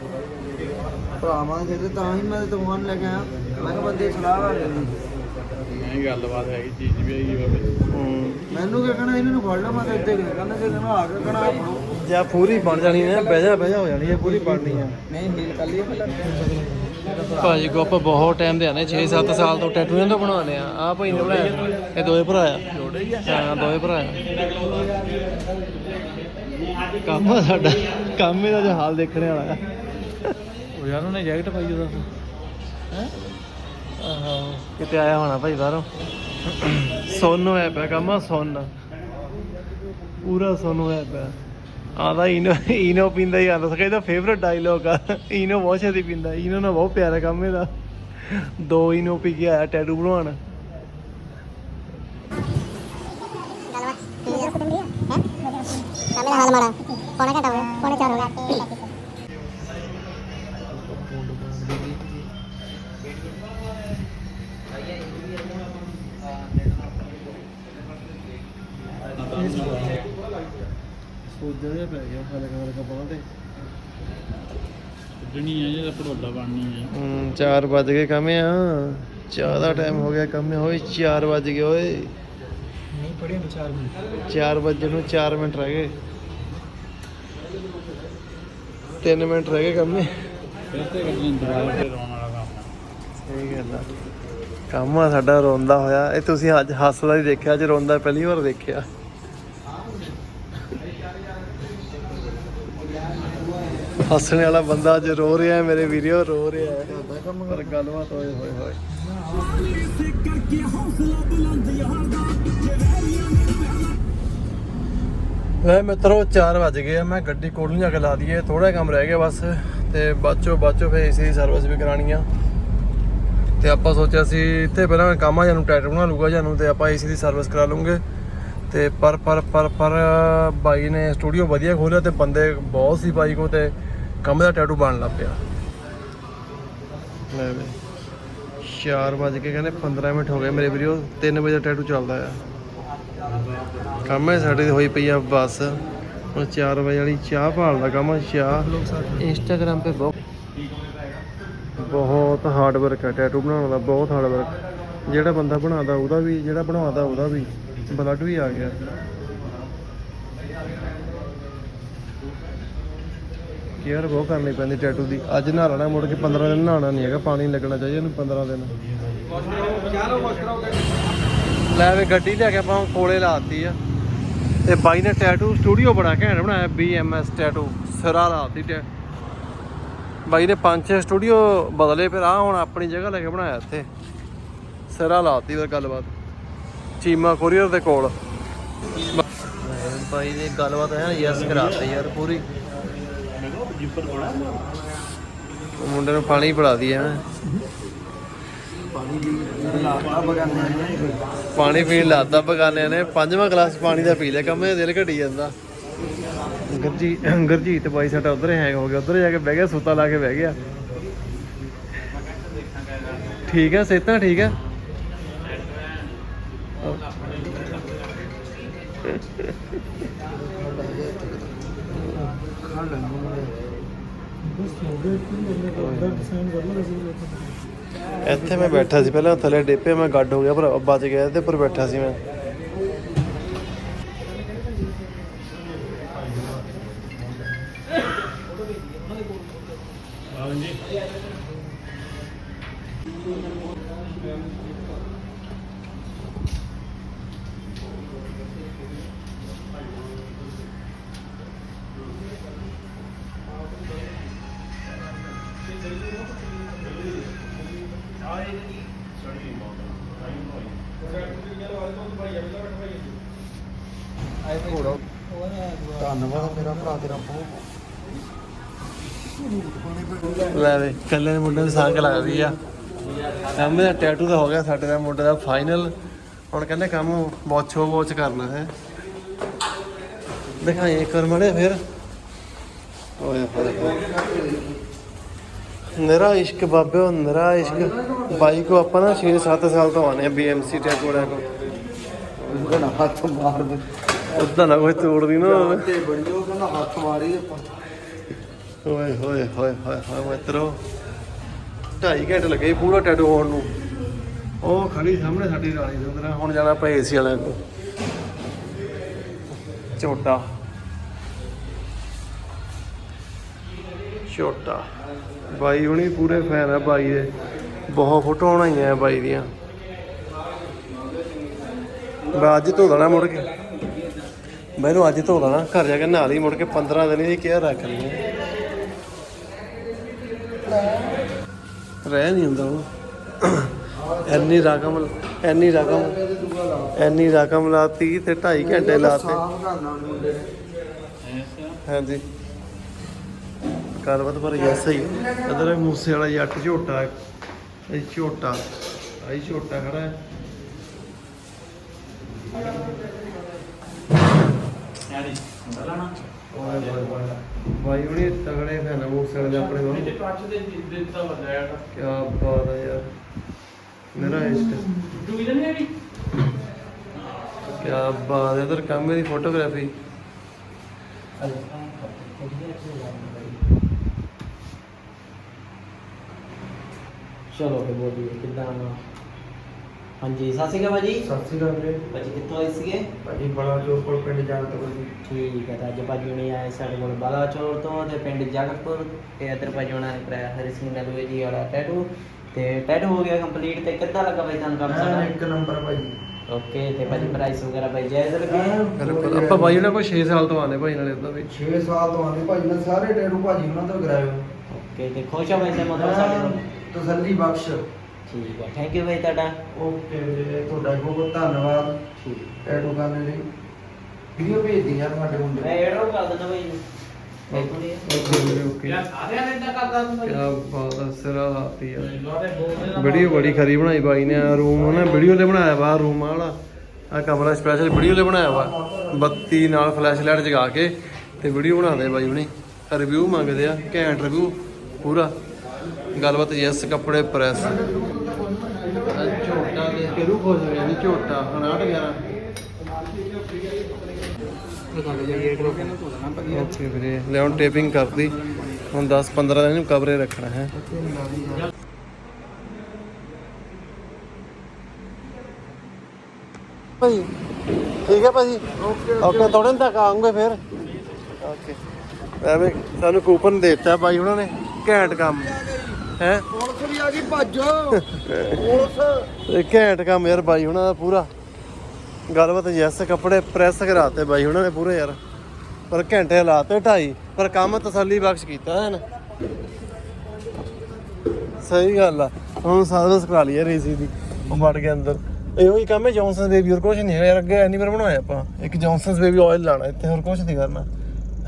ਭਰਾਵਾਂ ਦੇ ਤੇ ਤਾਂ ਹੀ ਮੈਂ ਤੂਫਾਨ ਲੈ ਕੇ ਆਇਆ। ਮੈਂ ਕਿਹਾ ਬੰਦੇ ਸਲਾਹ ਗਈ ਨਹੀਂ ਗੱਲਬਾਤ ਹੈਗੀ ਚੀਜ਼ ਵੀ ਹੈਗੀ ਬਾਬੇ ਮੈਨੂੰ ਕੀ ਕਹਣਾ ਇਹਨਾਂ ਨੂੰ ਫੜ ਲਾ ਮੈਂ ਤਾਂ ਇੱਥੇ ਕਿਹਾ ਕਹਿੰਦਾ ਕਿ ਨਾ ਆ ਕੇ ਕਹਣਾ ਆਪਣੋ ਜਾਂ ਪੂਰੀ ਬਣ ਜਾਣੀ ਨੇ ਬਹਿ ਜਾ ਬਹਿ ਜਾ ਹੋ ਜਾਣੀ ਹੈ ਪੂਰੀ ਬਣਨੀ ਹੈ। ਨਹੀਂ ਹੀਲ ਕਰ ਲਈ ਪਹਿਲਾਂ। ਭਾਜੀ ਗੁੱਪ ਬਹੁਤ ਟਾਈਮ ਦੇ ਆਨੇ 6-7 ਸਾਲ ਤੋਂ ਟੈਟੂ ਇਹਨਾਂ ਤੋਂ ਬਣਾਉਂਦੇ ਆ। ਆ ਭਾਈ ਨੇ ਬਣਾਇਆ। ਇਹ ਦੋਵੇਂ ਭਰਾ ਆ। ਹਾਂ ਦੋਵੇਂ ਭਰਾ ਆ। ਕੰਮ ਸਾਡਾ। ਕੰਮ ਇਹਦਾ ਜੋ ਹਾਲ ਦੇਖਣੇ ਵਾਲਾ ਆ। ਉਹ ਯਾਰ ਉਹਨੇ ਜੈਕਟ ਪਾਈ ਉਹਦਾ। ਆਹੋ। ਕਿਤੇ ਆਇਆ ਹੋਣਾ ਭਾਈ ਬਾਹਰੋਂ। ਸੁੰਨ ਹੋਇਆ ਪਿਆ ਕੰਮ ਸੁੰਨ। ਪੂਰਾ ਸੁੰਨ ਹੋਇਆ ਪਿਆ। ਆਦਾ ਇਨੋ ਇਨੋ ਪੀਂਦਾ ਹੀ ਆਂਦਾ ਸਕੇ ਇਹਦਾ ਫੇਵਰਟ ਡਾਇਲੋਗ ਆ। ਇਨੋ ਬਹੁਤ ਛੇਤੀ ਪੀਂਦਾ। ਇਨੋ ਨਾਲ ਬਹੁਤ ਪਿਆਰਾ ਕੰਮ ਇਹਦਾ। ਦੋ ਇਨੋ ਪੀ ਕੇ ਆਇਆ ਟੈਟੂ ਬਣਵਾਉਣ। ਕਾਮੇ ਹਾਲ ਮਾੜਾ। ਪੌਣਾ ਘੰਟਾ ਹੋ ਜਿਹਾ ਪੈ ਗਿਆ ਹਾਲੇ ਕਮਰ ਕਪਾਂ ਤੇ ਜਣੀ ਹੈ ਜਿਹਦਾ ਪੜੋਲਾ ਬਣਨੀ ਹੈ ਹੂੰ 4 ਵੱਜ ਗਏ ਕਮੇ ਆ ਚਾਹ ਦਾ ਟਾਈਮ ਹੋ ਗਿਆ ਕਮੇ ਹੋਏ 4 ਵੱਜ ਗਏ ਓਏ। ਨਹੀਂ ਪੜਿਆ ਵਿਚਾਰ ਮੈਂ 4 ਵਜੇ ਨੂੰ 4 ਮਿੰਟ ਰਹਿ ਗਏ। 3 ਮਿੰਟ ਰਹਿ ਗਏ ਕੰਮੇ। ਫਿਰ ਤੇ ਗੱਲਾਂ ਦੁਬਾਰਾ ਤੇ ਰੋਣ ਵਾਲਾ ਕੰਮ ਆ। ਸਹੀ ਗੱਲ ਆ। ਕੰਮ ਆ ਸਾਡਾ ਰੋਂਦਾ ਹੋਇਆ। ਇਹ ਤੁਸੀਂ ਅੱਜ ਹੱਸਦਾ ਹੀ ਦੇਖਿਆ ਅੱਜ ਰੋਂਦਾ ਪਹਿਲੀ ਵਾਰ ਦੇਖਿਆ। ਹੱਸਣ ਵਾਲਾ ਬੰਦਾ ਅੱਜ ਰੋ ਰਿਹਾ ਮੇਰੇ ਵੀਡੀਓ ਰੋ ਰਿਹਾ ਹੈ। ਪਰ ਗੱਲਬਾਤ ਹੋਏ ਹੋਏ ਹੋਏ। ਵੇ ਮਿੱਤਰੋ 4 ਵਜ ਗਏ ਆ ਮੈਂ ਗੱਡੀ ਕੋਲ ਨੂੰ ਜਾ ਕੇ ਲਾ ਦਈਏ ਥੋੜਾ ਕੰਮ ਰਹਿ ਗਿਆ ਬਸ ਤੇ ਬਾਚੋ ਬਾਚੋ ਫੇ ਦੀ ਸਰਵਿਸ ਵੀ ਕਰਾਣੀ ਆ। ਤੇ ਆਪਾਂ ਸੋਚਿਆ ਸੀ ਇੱਥੇ ਪਹਿਲਾਂ ਕੰਮ ਆ ਜਾਨੂੰ ਟਾਇਰ ਬਣਾ ਲੂਗਾ ਜਾਨੂੰ ਤੇ ਆਪਾਂ ਏਸੀ ਦੀ ਸਰਵਿਸ ਕਰਾ ਲੂੰਗੇ ਤੇ ਪਰ ਪਰ ਪਰ ਪਰ ਬਾਈ ਨੇ ਸਟੂਡੀਓ ਵਧੀਆ ਖੋਲਿਆ ਤੇ ਬੰਦੇ ਬਹੁਤ ਸੀ ਬਾਈ ਕੋ ਤੇ। ਕੰਮ ਦਾ ਟੈਟੂ ਬਣਨ ਲੱਗ ਪਿਆ। ਲੈ ਬਈ 4 ਵਜ ਕੇ ਕਹਿੰਦੇ 15 ਮਿੰਟ ਹੋ ਗਏ ਮੇਰੇ ਵੀਡੀਓ 3 ਵਜੇ ਟੈਟੂ ਚੱਲਦਾ ਆ। ਕੰਮ ਹੈ ਸਾਡੇ ਦੀ ਹੋਈ ਪਈ ਆ ਬਸ। ਹੁਣ 4 ਵਜੇ ਵਾਲੀ ਚਾਹ ਭਾਲਦਾ ਕੰਮ ਆ, ਚਾਹ। ਇੰਸਟਾਗ੍ਰਾਮ ਤੇ ਬਹੁਤ ਬਹੁਤ ਹਾਰਡ ਵਰਕ ਹੈ ਟੈਟੂ ਬਣਾਉਣ ਦਾ ਬਹੁਤ ਹਾਰਡ ਵਰਕ ਜਿਹੜਾ ਬੰਦਾ ਬਣਾਉਂਦਾ ਉਹਦਾ ਵੀ ਜਿਹੜਾ ਬਣਾਉਂਦਾ ਉਹਦਾ ਵੀ। ਬਲੱਡ ਵੀ ਆ ਗਿਆ। ਕੇਅਰ ਬਹੁਤ ਕਰਨੀ ਪੈਂਦੀ ਟੈਟੂ ਦੀ। ਅੱਜ ਨਹਾ ਮੁੜ ਕੇ 15 ਦਿਨ ਨਹਾਉਣਾ ਨਹੀਂ ਹੈਗਾ, ਪਾਣੀ ਲੱਗਣਾ ਚਾਹੀਦਾ ਇਹਨੂੰ 15 ਦਿਨ। ਲੈ ਵੇ ਗੱਡੀ ਲੈ ਕੇ ਆਪਾਂ ਕੋਲੇ ਲਾਤੀ ਆ। ਤੇ ਬਾਈ ਨੇ ਟੈਟੂ ਸਟੂਡੀਓ ਬੜਾ ਘੈਂਟ ਬਣਾਇਆ BMS ਟੈਟੂ, ਸਿਰਾ ਲਾਤੀ ਟੈ ਬਾਈ ਨੇ ਪੰਜ ਛੇ ਸਟੂਡੀਓ ਬਦਲੇ, ਫਿਰ ਆ ਹੁਣ ਆਪਣੀ ਜਗ੍ਹਾ ਲੈ ਕੇ ਬਣਾਇਆ ਇੱਥੇ। ਸਿਰਾ ਲਾਤੀ ਫਿਰ ਗੱਲਬਾਤ। ਚੀਮਾ ਕੋਰੀਅਰ ਦੇ ਕੋਲ। ਬਾਈ ਨੇ ਗੱਲਬਾਤ ਹੈ ਯੈਸ ਕਰਾਤੀ ਯਾਰ ਪੂਰੀ। ਉਹ ਮੁੰਡੇ ਨੂੰ ਪਾਣੀ ਪਿਲਾ ਦਈਏ ਮੈਂ ਪਾਣੀ ਦੀ ਲਾਤਾ ਬਗਾਨੇ ਨੇ। ਪਾਣੀ ਪੀਣ ਲਾਤਾ ਬਗਾਨਿਆਂ ਨੇ। ਪੰਜਵਾਂ ਗਲਾਸ ਪਾਣੀ ਦਾ ਪੀ ਲਿਆ ਕੰਮੇ ਦਿਲ ਘਟੀ ਜਾਂਦਾ। ਗਰਜੀ ਗਰਜੀਤ ਬਾਈ ਸਾਡਾ ਉਧਰ ਹੈਂਗ ਹੋ ਗਿਆ। ਉਧਰ ਜਾ ਕੇ ਬਹਿ ਗਿਆ ਸੁੱਤਾ ਲਾ ਕੇ ਬਹਿ ਗਿਆ। ਠੀਕ ਹੈ ਸੇਤਾਂ ਠੀਕ ਹੈ? ਖਾ ਲੈਂਦੇ ਇੱਥੇ ਮੈਂ ਬੈਠਾ ਸੀ, ਪਹਿਲਾਂ ਥੱਲੇ ਡੇਪੇ, ਮੈਂ ਗੱਡ ਹੋ ਗਿਆ, ਪਰ ਬਚ ਗਿਆ ਤੇ ਪਰ ਬੈਠਾ ਸੀ ਮੈਂ। ਘੋੜਾ। ਧੰਨਵਾਦ ਮੇਰਾ ਭਰਾ ਤੇਰਾ ਬਹੁਤ। ਲੈ ਵੇ ਕੱਲੇ ਮੁੰਡੇ ਦੀ ਸੰਗ ਲੱਗਦੀ ਆ। ਸਾਹਮਣੇ ਦਾ ਟੈਟੂ ਤਾਂ ਹੋ ਗਿਆ ਸਾਡੇ ਦਾ ਮੁੰਡੇ ਦਾ ਫਾਈਨਲ ਹੁਣ ਕਹਿੰਦੇ ਕੰਮ ਬੋਛੋ ਬੋਚ ਕਰਨਾ ਹੈ। ਦਿਖਾਈ ਇੱਕ ਵਾਰ ਮੜੇ ਫਿਰ। ਓਏ ਹੋਏ ਨਰਾ ਇਸ਼ਕ ਬਾਬੇ ਨਰਾ ਇਸ਼ਕ। ਬਾਈ ਕੋ ਆਪਾਂ ਨਾ 6-7 ਸਾਲ ਤੋਂ ਆਨੇ ਆ ਬੀਐਮਸੀ ਵਾਲਿਆਂ ਕੋ। ਉਹਦਾ ਨਾ ਹੱਥ ਮਾਰ ਦੇ ਉਦਾਂ ਨਾ ਕੋਈ ਤੋੜਦੀ ਨਾ ਹੋਵੇ। ਤੇ ਬੜੀ ਉਹ ਕਹਿੰਦਾ ਹੱਥ ਮਾਰੀ ਆਪਾਂ। ਓਏ ਹੋਏ ਹੋਏ ਹੋਏ ਹੋਏ ਮਿੱਤਰੋ ਢਾਈ ਘੰਟੇ ਲੱਗੇ ਪੂਰਾ ਟੈਟੂ ਹੋਣ ਨੂੰ। ਉਹ ਖੜੀ ਸਾਹਮਣੇ ਸਾਡੀ ਰਾਣੀ ਸੁੰਦਰਾ ਹੁਣ ਜਾਣਾ ਆਪਾਂ ਏਸੀ ਵਾਲਿਆਂ ਕੋਲ। ਝੋਟਾ। ਛੋਟਾ ਬਾਈ ਹੁਣੀ ਪੂਰੇ ਫੈਨ ਆ ਬਾਈ ਦੇ। ਬਹੁਤ ਫੋਟੋ ਬਣਾਈਆਂ ਬਾਈ ਦੀਆਂ। ਮੈਂ ਅੱਜ ਧੋ ਦੇਣਾ ਮੁੜ ਕੇ। ਮੈਨੂੰ ਅੱਜ ਧੋ ਦੇਣਾ ਘਰ ਜਾ ਕੇ ਨਹਾ ਲਈ ਮੁੜ ਕੇ 15 ਦਿਨ ਦੀ ਕੇਅਰ ਰੱਖ ਲਈ। ਹੈ ਰਹਿ ਨਹੀਂ ਹੁੰਦਾ ਉਹ ਐਨੀ ਰਕਮ ਐਨੀ ਰਕਮ ਐਨੀ ਰਕਮ ਲਾਤੀ ਤੇ 2.5 ਘੰਟੇ ਲਾਤੇ। ਹਾਂਜੀ। ਕਰਵਤ ਪਰ ਯਸ ਹੀ ਇਧਰ ਮੂਸੇ ਵਾਲਾ ਜੱਟ ਝੋਟਾ ਇਹ ਝੋਟਾ ਆਈ ਝੋਟਾ ਖੜਾ ਹੈ। ਯਾਰੀ ਬਲਾਣਾ ਓਏ ਹੋਏ ਹੋਏ ਬਾਈ ਹੁਣੀ ਤਗੜੇ ਫੈਨ ਵਾਲੇ ਦੇ ਆਪਣੇ ਕੋਲ ਤੇ ਟੱਚ ਦੇ ਦਿੱਤਾ ਵੱਡਾ ਕੀ ਬਾਤ ਹੈ ਯਾਰ। ਮੇਰਾ ਇਸ਼ਕ ਤੂੰ ਇਧਰ ਨਹੀਂ ਆਈ ਕੀ ਬਾਤ ਹੈ ਇਧਰ ਕੰਮ ਦੀ ਫੋਟੋਗ੍ਰਾਫੀ। ਚਲੋ ਫਿਰ ਬੋਲੀਏ ਕਿੱਦਾਂ ਹਾਂਜੀ ਸਤਿ ਸ਼੍ਰੀ ਅਕਾਲ ਭਾਜੀ। ਸਤਿ ਸ਼੍ਰੀ ਅਕਾਲ ਵੀਰੇ। ਭਾਜੀ ਕਿੱਥੋਂ ਆਏ ਸੀਗੇ? ਭਾਜੀ ਬੜਾ ਜੋਰ ਕੋਲ ਪਿੰਡ ਜਾਣ ਤੋਂ ਜੀ। ਠੀਕ ਹੈ ਤਾਂ ਅੱਜ ਭਾਜੀ ਹੁਣੇ ਆਏ ਸਾਡੇ ਕੋਲ ਬਾਲਾਚੌਰ ਤੋਂ ਤੇ ਪਿੰਡ ਜਗਤਪੁਰ ਤੇ ਇੱਧਰ ਭਾਜੀ ਹੁਣਾਂ ਨੇ ਕਰਾਇਆ ਹਰੀ ਸਿੰਘ ਨਲੂਏ ਜੀ ਵਾਲਾ ਟੈਟੂ ਤੇ ਟੈਟੂ ਹੋ ਗਿਆ ਕੰਪਲੀਟ ਤੇ ਕਿੱਦਾਂ ਲੱਗਾ ਭਾਈ ਤੁਹਾਨੂੰ ਕੰਮ ਸਾਡਾ? ਇੱਕ ਨੰਬਰ ਭਾਜੀ। ਓਕੇ ਤੇ ਭਾਜੀ ਪ੍ਰਾਈਸ ਵਗੈਰਾ ਭਾਈ ਜਾਇਜ਼ ਲੱਗੇ? ਬਿਲਕੁਲ ਆਪਾਂ ਬਾਈ ਉਹਨਾਂ ਕੋਲ 6 ਸਾਲ ਤੋਂ ਆਨੇ ਭਾਈ ਨਾਲੇ ਇਦਾਂ ਵੀ। 6 ਸਾਲ ਤੋਂ ਆਉਂਦੇ ਭਾਜੀ ਮੈਂ ਸਾਰੇ ਟੈਟੂ ਭਾਜੀ ਉਹਨਾਂ ਤੋਂ ਹੋਏ। ਓਕੇ ਤੇ ਖੁਸ਼ ਆ ਵੈਸੇ ਮਤਲਬ ਸਾਡੇ ਕੋਲ? ਤਸੱਲੀ ਬਖਸ਼। ਠੀਕ ਹੈ ਥੈਂਕ ਯੂ ਭਾਈ ਤੁਹਾਡਾ। ਓਕੇ ਵੀਰੇ ਤੁਹਾਡਾ ਬਹੁਤ ਬਹੁਤ ਧੰਨਵਾਦ। ਠੀਕ। ਟੈਟੂ ਕਰਨ ਲਈ ਵੀਡੀਓ ਭੇਜਦੀ ਯਾਰ ਤੁਹਾਡੇ ਮੁੰਡੇ ਮੈਂ ਐਡਰੋ ਕਰ ਦਿੰਦਾ ਮਿੰਟ ਓਕੇ ਵੀਰੇ ਓਕੇ। ਯਾਰ ਸਾਰਿਆਂ ਨੇ ਇਦਾਂ ਕਰਦਾ ਤੂੰ ਕੀ ਬਾਤ ਹੈ ਸਿਰਾ ਲਾਤੀ ਯਾਰ ਲੋਰੇ ਬੋਲਦੇ ਨਾ ਵੀਡੀਓ ਬੜੀ ਖਰੀ ਬਣਾਈ ਬਾਈ ਨੇ। ਰੂਮ ਉਹਨੇ ਵੀਡੀਓ ਲਈ ਬਣਾਇਆ ਵਾ ਰੂਮ ਵਾਲਾ। ਆ ਕਮਰਾ ਸਪੈਸ਼ਲ ਵੀਡੀਓ ਲਈ ਬਣਾਇਆ ਵਾ। ਬੱਤੀ ਨਾਲ ਫਲੈਸ਼ ਲਾਈਟ ਜਗਾ ਕੇ ਤੇ ਵੀਡੀਓ ਬਣਾਉਂਦੇ ਬਾਈ ਹੁਣੀ। ਰਿਵਿਊ ਮੰਗਦੇ ਆ ਘੈਂਟ ਰਿਵਿਊ ਪੂਰਾ। ਗੱਲਬਾਤ ਯੈਸ ਕੱਪੜੇ ਪ੍ਰੈਸ ਝੋਟਾ ਦੇ ਕੇ ਰੂਹ ਖੁਸ਼ ਹੋ ਜਾਂਦੀ ਝੋਟਾ 59 ਓਕੇ ਵੀਰੇ ਲੈ ਹੁਣ ਟੇਪਿੰਗ ਕਰਦੀ। ਹੁਣ 10 15 ਦਿਨ ਨੂੰ ਕਵਰੇ ਰੱਖਣਾ ਹੈ। ਭਾਈ ਠੀਕ ਹੈ ਭਾਜੀ ਓਕੇ ਥੋੜੇ ਦਿਨ ਤੱਕ ਆਉਂਗੇ ਫਿਰ। ਓਕੇ। ਐਵੇਂ ਸਾਨੂੰ ਕੂਪਨ ਦੇ ਦਿੱਤਾ ਬਾਈ ਉਹਨਾਂ ਨੇ ਘੈਂਟ ਕੰਮ। ਹੈ? ਪੁਲਿਸ ਵੀ ਆ ਗਈ ਭੱਜੋ। ਪੁਲਿਸ ਇਹ ਘੈਂਟ ਕੰਮ ਯਾਰ ਬਾਈ ਉਹਨਾਂ ਦਾ ਪੂਰਾ। ਗੱਲਬਾਤ ਯੈਸ, ਕੱਪੜੇ ਪ੍ਰੈਸ ਕਰਾਤੇ ਬਾਈ ਉਹਨਾਂ ਨੇ ਪੂਰੇ ਯਾਰ। ਪਰ ਘੰਟੇ ਲਾਤੇ ਢਾਈ। ਪਰ ਕੰਮ ਤਸੱਲੀ ਬਖਸ਼ ਕੀਤਾ ਹੈ ਨਾ। ਸਹੀ ਗੱਲ ਆ। ਹੁਣ ਸਰਵਿਸ ਕਰਾ ਲਈ ਯਾਰ ਏਸੀ ਦੀ। ਉਹ ਵੜ ਗਿਆ ਅੰਦਰ। ਇਹੋ ਹੀ ਕੰਮ ਹੈ ਜੌਨਸਨ ਬੇਬੀ, ਹੋਰ ਕੁਝ ਨਹੀਂ ਹੈ ਯਾਰ। ਅੱਗੇ ਐਨੀਵਰ ਬਣਾਇਆ ਆਪਾਂ। ਇੱਕ ਜੌਨਸਨਸ ਬੇਬੀ ਆਇਲ ਲਾਣਾ ਇੱਥੇ ਹੋਰ ਕੁਝ ਨਹੀਂ ਕਰਨਾ।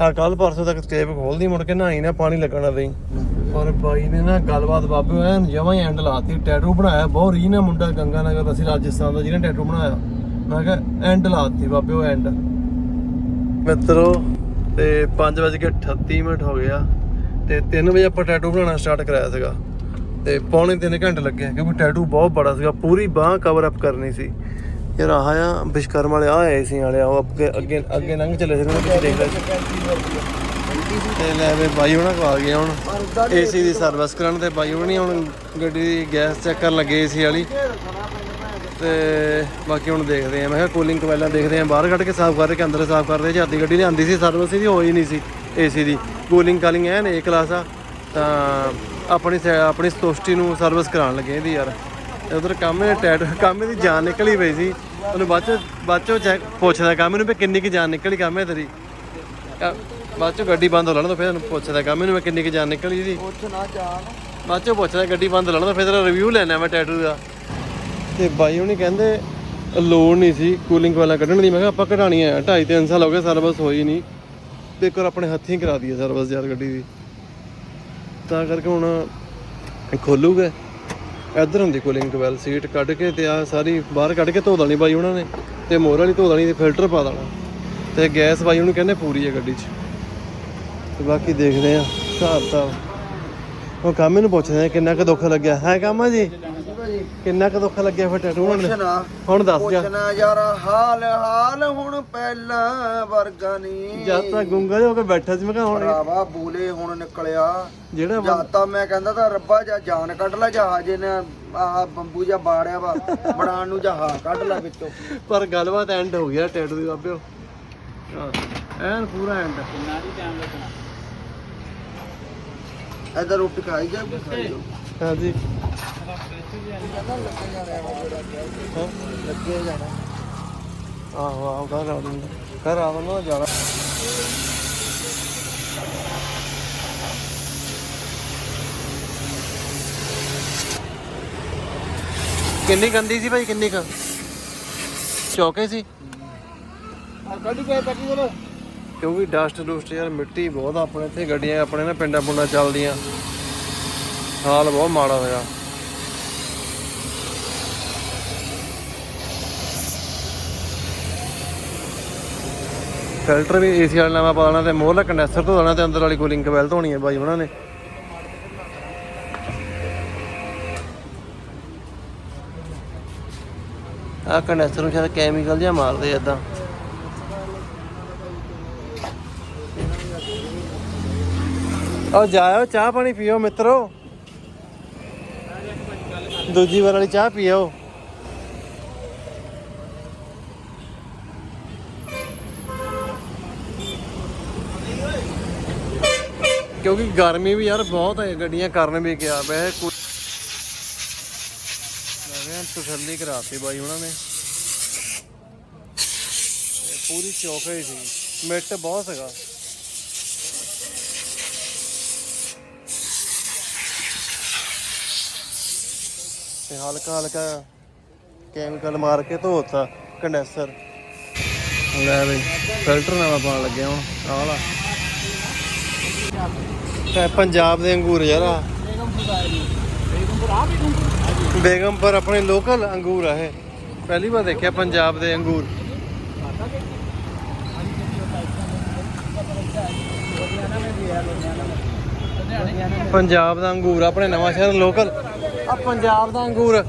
ਹਾਂ ਕੱਲ ਪਰਸੋਂ ਤੱਕ ਟੇਪ ਖੋਲਦੀ ਮੁੜ ਕੇ ਨਹਾਈ ਨਾ, ਪਾਣੀ ਲੱਗਣਾ ਰਹੀ ਪਰ ਬਾਈ ਨੇ ਨਾ ਗੱਲਬਾਤ ਬਾਬੇ ਐਨ ਜਮਾਂ ਹੀ ਐਂਡ ਲਾਤੀ ਟੈਟੂ ਬਣਾਇਆ, ਬਹੁਤ ਰੀਨ ਹੈ ਮੁੰਡਾ ਗੰਗਾ ਨਗਰ ਦਾ ਸੀ, ਰਾਜਸਥਾਨ ਦਾ ਜਿਹਨੇ ਟੈਟੂ ਬਣਾਇਆ। ਮੈਂ ਕਿਹਾ ਐਂਡ ਲਾਤੀ ਬਾਬੇ ਉਹ ਐਂਡ ਮਿੱਤਰੋ, ਤੇ 5:38 ਮਿੰਟ ਹੋ ਗਿਆ, ਤੇ 3 ਵਜੇ ਆਪਾਂ ਟੈਟੂ ਬਣਾਉਣਾ ਸਟਾਰਟ ਕਰਾਇਆ ਸੀਗਾ। ਤੇ ਪੌਣੇ 3 ਘੰਟੇ ਲੱਗੇ, ਕਿਉਂਕਿ ਟੈਟੂ ਬਹੁਤ ਬੜਾ ਸੀਗਾ, ਪੂਰੀ ਬਾਹ ਕਵਰ ਅਪ ਕਰਨੀ ਸੀ। ਯਾਰ ਆਹ ਆ ਵਿਸ਼ਕਰਮ ਵਾਲੇ ਆ ਆਏ ਸੀ ਵਾਲੇ ਉਹ ਅੱਗੇ ਅੱਗੇ ਅੱਗੇ ਲੰਘ ਚਲੇ ਸੀ, ਉਹਨਾਂ ਨੂੰ ਦੇਖ ਲਿਆ ਸੀ। ਤੇ ਲੈ ਵੇ ਬਾਈ ਉਹਨਾਂ ਕੋ ਆ ਗਏ ਹੁਣ। ਏਸੀ ਦੀ ਸਰਵਿਸ ਕਰਨ ਤੇ ਬਾਈ ਉਹਨਾਂ ਨਹੀਂ ਹੁਣ ਗੱਡੀ ਦੀ ਗੈਸ ਚੈੱਕ ਕਰਨ ਲੱਗੇ ਏਸੀ ਵਾਲੀ। ਤੇ ਬਾਕੀ ਹੁਣ ਦੇਖਦੇ ਆ ਮੈਂ ਕਿਹਾ ਕੂਲਿੰਗ ਕੋਇਲਾਂ ਦੇਖਦੇ ਆ ਬਾਹਰ ਕੱਢ ਕੇ ਸਾਫ਼ ਕਰ ਰਹੇ ਕਿ ਅੰਦਰ ਸਾਫ਼ ਕਰ ਰਹੇ ਜਾਂਦੀ ਗੱਡੀ ਨੇ ਆਂਦੀ ਸੀ ਸਰਵਿਸ ਇਹਦੀ ਹੋਈ ਨਹੀਂ ਸੀ AC the. Cooling calling an A class ਆ। ਤਾਂ ਆਪਣੀ ਆਪਣੀ ਸਤੋਸ਼ਟੀ ਨੂੰ ਸਰਵਿਸ ਕਰਾਉਣ ਲੱਗੇ ਇਹਦੀ ਯਾਰ। ਉਧਰ ਕੰਮ ਇਹ ਟੈਟ ਕੰਮ ਦੀ ਜਾਨ ਨਿਕਲੀ ਪਈ ਸੀ। ਉਹਨੂੰ ਬਾਅਦ ਚ ਬਾਅਦ ਚੋਂ ਪੁੱਛਦਾ ਕੰਮ ਇਹਨੂੰ ਵੀ ਕਿੰਨੀ ਕੀ ਜਾਨ ਨਿਕਲੀ ਕੰਮ ਹੈ ਤੇਰੀ। ਬਾਅਦ ਚੋਂ ਗੱਡੀ ਬੰਦ ਹੋ ਲੈਣ ਤੋਂ ਫਿਰ ਇਹਨੂੰ ਪੁੱਛਦਾ ਕੰਮ ਇਹਨੂੰ ਵੀ ਕਿੰਨੀ ਕੀ ਜਾਨ ਨਿਕਲੀ ਇਹਦੀ? ਪੁੱਛ ਨਾ ਜਾਣ। ਬਾਅਦ ਚੋਂ ਪੁੱਛਦਾ ਗੱਡੀ ਬੰਦ ਹੋ ਲੈਣ ਤੋਂ ਫਿਰ ਤੇਰਾ ਰਿਵਿਊ ਲੈਣਾ ਮੈਂ ਟੈਟੂ ਦਾ। ਤੇ ਬਾਈ ਹੁਣੀ ਕਹਿੰਦੇ ਲੋੜ ਨਹੀਂ ਸੀ ਕੂਲਿੰਗ ਵਾਲਾ ਕੱਢਣ ਦੀ। ਮੈਂ ਕਿਹਾ ਆਪਾਂ ਕਢਾਣੀ ਆ 2.5 3 ਸਾਲ ਹੋ ਗਏ ਸਰਵਿਸ ਹੋਈ ਨਹੀਂ। ਤੇ ਇੱਕ ਵਾਰ ਆਪਣੇ ਹੱਥੀਂ ਕਰਾ ਦਈਏ ਸਰਵਿਸ ਯਾਰ ਗੱਡੀ ਦੀ। ਤਾਂ ਕਰਕੇ ਹੁਣ ਖੋਲੂਗੇ। ਇੱਧਰ ਹੁੰਦੀ ਕੂਲਿੰਗ ਕਵੈਲ ਸੀਟ ਕੱਢ ਕੇ ਤੇ ਆ ਸਾਰੀ ਬਾਹਰ ਕੱਢ ਕੇ ਧੋ ਦੇਣੀ ਬਾਈ ਉਹਨਾਂ ਨੇ। ਤੇ ਮੋਰ ਵਾਲੀ ਧੋ ਦੇਣੀ ਤੇ ਫਿਲਟਰ ਪਾ ਦੇਣਾ। ਤੇ ਗੈਸ ਬਾਈ ਉਹਨੂੰ ਕਹਿੰਦੇ ਪੂਰੀ ਹੈ ਗੱਡੀ 'ਚ। ਤੇ ਬਾਕੀ ਦੇਖਦੇ ਆ ਹਿਸਾਬ ਤਾਂ। ਉਹ ਕੰਮ ਇਹਨੂੰ ਪੁੱਛਦੇ ਆ ਕਿੰਨਾ ਕੁ ਦੁੱਖ ਲੱਗਿਆ। ਹੈ ਕੰਮ ਜੀ? ਕਿੰਨਾ ਕੁ ਦੁੱਖ ਲੱਗਿਆ ਫਿਰ ਟੈਟੂ ਹੁਣ ਪੁੱਛਣਾ ਹੁਣ ਦੱਸ ਜਾ। ਪੁੱਛਣਾ ਯਾਰ ਹਾਲ ਹਾਲ ਹੁਣ ਪਹਿਲਾਂ ਵਰਗਾ ਨਹੀਂ। ਜਦ ਤੱਕ ਗੁੰਗਾ ਹੋ ਕੇ ਬੈਠਾ ਸੀ ਮੈਂ ਕਿਹਾ ਹੁਣ ਭਰਾਵਾ ਬੂਲੇ ਹੁਣ ਨਿਕਲਿਆ। ਜਿਹੜਾ ਜਾਂ ਬੰਦਾ- ਤਾਂ ਮੈਂ ਕਹਿੰਦਾ ਤਾਂ ਰੱਬਾ ਜਾਂ ਜਾਨ ਕੱਢ ਲੈ ਜਹਾਜ਼ ਨੇ ਆਹ ਬੰਬੂ ਜਾਂ ਬਾੜਿਆ ਵਾ ਬਣਾਉਣ ਨੂੰ ਜਹਾ ਕੱਢ ਲੈ ਵਿੱਚੋਂ। ਪਰ ਗੱਲਬਾਤ ਐਂਡ ਹੋ ਗਿਆ ਟੈਟੂ ਦੀ ਬਾਬਿਓ। ਐਨ ਪੂਰਾ ਐਂਡ ਕਿੰਨਾ ਦੀ ਟਾਈਮ ਲੱਗਣਾ? ਇਧਰ ਰੋਟੀ ਖਾਈ ਜਾ ਖਾਈ ਜਾ ਹਾਂਜੀ। ਲੱਗੇ ਜਾਣਾ। ਆਹੋ ਆਹੋ ਘਰ ਆ ਦੂੰਗਾ ਘਰ ਆ ਦੂੰਗਾ ਜਾਣਾ ਕਿੰਨੀ ਗੰਦੀ ਸੀ ਭਾਈ ਕਿੰਨੀ ਕ? ਚੌਕੇ ਸੀ? ਆ ਕੱਢ ਕੇ ਪੱਕੀ ਕੋਲ ਕਿਉਂਕਿ ਡਸਟ ਡੁਸਟ ਯਾਰ ਮਿੱਟੀ ਬਹੁਤ ਆਪਣੇ ਇੱਥੇ, ਗੱਡੀਆਂ ਆਪਣੇ ਨਾ ਪਿੰਡਾਂ ਪੁੰਡਾਂ ਚੱਲਦੀਆਂ। ਹਾਲ ਬਹੁਤ ਮਾੜਾ ਹੋਇਆ। ਫਿਲਟਰ ਵੀ ਏਸੀ ਵਾਲਾ ਨਵਾਂ ਪਾ ਦੇਣਾ ਤੇ ਮੋਹਰਲਾ ਕੰਡੈਂਸਰ ਧੋ ਦੇਣਾ ਤੇ ਅੰਦਰ ਵਾਲੀ ਕੂਲਿੰਗ ਕਵੈਲ ਧੋਣੀ ਹੈ ਬਾਈ ਉਹਨਾਂ ਨੇ। ਆਹ ਕੰਡੈਂਸਰ ਨੂੰ ਸ਼ਾਇਦ ਕੈਮੀਕਲ ਜਿਹਾ ਮਾਰਦੇ ਇਦਾਂ ਉਹ ਜਾਇਓ ਚਾਹ ਪਾਣੀ ਪੀਓ ਮਿੱਤਰੋ। ਦੂਜੀ ਵਾਰ ਵਾਲੀ ਚਾਹ ਪੀਓ। ਕਿਉਂਕਿ ਗਰਮੀ ਵੀ ਯਾਰ ਬਹੁਤ ਹੈ ਗੱਡੀਆਂ ਕਰਨ ਵੀ ਕਿਹਾ ਵੈਸੇ ਮੈਂ ਤਸੱਲੀ ਕਰਾਤੀ ਬਾਈ ਉਹਨਾਂ ਨੇ। ਇਹ ਪੂਰੀ ਚੌਕਾ ਸੀ, ਮਿੱਟ ਬਹੁਤ ਹੈਗਾ ਹਲਕਾ ਹਲਕਾ ਕੈਮੀਕਲ ਮਾਰ ਕੇ ਧੋਤਾ ਕੰਡੈਂਸਰ ਲੈ ਬਈ ਫਿਲਟਰ ਨਵਾਂ ਪਾਉਣ ਲੱਗਿਆ ਹੁਣ ਆਹ ਵਾਲਾ। ਤੇ ਪੰਜਾਬ ਦੇ ਅੰਗੂਰ ਯਾਰ ਆ ਬੇਗਮਪੁਰ ਆਪਣੇ ਲੋਕਲ ਅੰਗੂਰ ਆ ਇਹ। ਪਹਿਲੀ ਵਾਰ ਦੇਖਿਆ ਪੰਜਾਬ ਦੇ ਅੰਗੂਰ। ਪੰਜਾਬ ਦਾ ਅੰਗੂਰ, ਆਪਣੇ ਨਵਾਂ ਸ਼ਹਿਰ ਲੋਕਲ ਆ ਪੰਜਾਬ ਦਾ ਅੰਗੂਰ,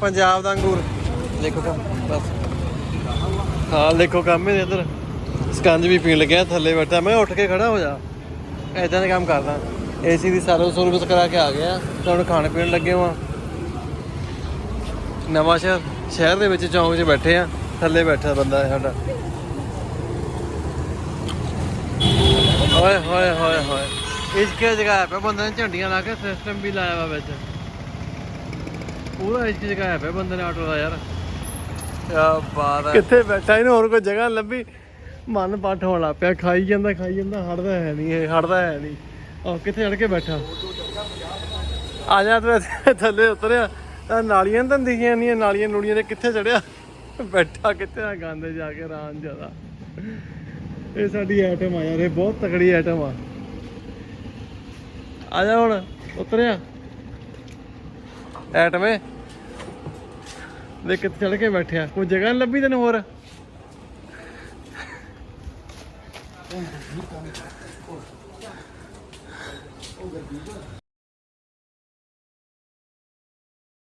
ਪੰਜਾਬ ਦਾ ਅੰਗੂਰ। ਦੇਖੋ ਕੰਮ, ਬਸ। ਹਾਂ, ਦੇਖੋ ਕੰਮ ਇਹਦੇ ਅੰਦਰ। ਸਕੰਜ ਵੀ ਪੀਣ ਲੱਗਿਆ, ਥੱਲੇ ਬੈਠਾ। ਮੈਂ ਉੱਠ ਕੇ ਖੜਾ ਹੋ ਜਾ। ਐਦਾਂ ਦੇ ਕੰਮ ਕਰਦਾ। ਏਸੀ ਦੀ ਸਰਵਿਸ ਸਰਵਿਸ ਕਰਾ ਕੇ ਆ ਗਿਆ। ਤੁਹਾਨੂੰ ਖਾਣ ਪੀਣ ਲੱਗੇ ਹਾਂ ਨਵਾਂ ਸ਼ਹਿਰ ਸ਼ਹਿਰ ਦੇ ਵਿੱਚ ਚੌਂਕ 'ਚ ਬੈਠੇ ਆ। ਥੱਲੇ ਬੈਠਾ ਬੰਦਾ ਹੈ ਸਾਡਾ। ਓਏ, ਹੋਏ ਹੋਏ ਹੋਏ। ਇਸ ਜਗ੍ਹਾ ਪੇ ਬੰਦੇ ਨੇ ਝੰਡੀਆਂ ਲਾ ਕੇ ਸਿਸਟਮ ਵੀ ਲਾਇਆ ਵਾ ਵਿੱਚ। ਪੂਰਾ ਇਸ ਜਗ੍ਹਾ ਹੈ ਬੰਦੇ ਨੇ ਆਟੋ ਦਾ ਯਾਰ। ਕੀ ਬਾਤ ਹੈ। ਕਿੱਥੇ ਬੈਠਾ ਇਹਨੂੰ, ਹੋਰ ਕੋਈ ਜਗ੍ਹਾ ਲੱਭੀ? ਮਨ ਪੱਟ ਹੋਣ ਲੱਗ ਪਿਆ, ਖਾਈ ਜਾਂਦਾ ਖਾਈ ਜਾਂਦਾ, ਹਟਦਾ ਹੈ ਨਹੀਂ ਇਹ, ਹਟਦਾ ਹੈ ਨਹੀਂ। ਉਹ ਕਿੱਥੇ ਚੜ ਕੇ ਬੈਠਾ? ਆ ਜਾ ਤੂੰ ਥੱਲੇ ਉਤਰਿਆ। ਤਾਂ ਨਾਲੀਆਂ ਤਾਂ ਦਿਖੀਆਂ ਨਹੀਂ ਨਾਲੀਆਂ ਨੂੜੀਆਂ ਦੇ ਕਿੱਥੇ ਚੜਿਆ ਬੈਠਾ ਕਿੱਥੇ ਆ ਗੰਦ ਜਾ ਕੇ, ਆਰਾਮ ਜ਼ਿਆਦਾ। ਇਹ ਸਾਡੀ ਆਈਟਮ ਆ ਯਾਰ, ਇਹ ਬਹੁਤ ਤਕੜੀ ਆਈਟਮ ਆ। ਆ ਜਾ ਹੁਣ, ਉਤਰਿਆ। ਐਟਮੇ ਦੇ ਕਿੱਥੇ ਚੜ ਕੇ ਬੈਠਿਆ। ਕੋਈ ਜਗ੍ਹਾ ਨਹੀਂ ਲੱਭੀ ਤੈਨੂੰ ਹੋਰ?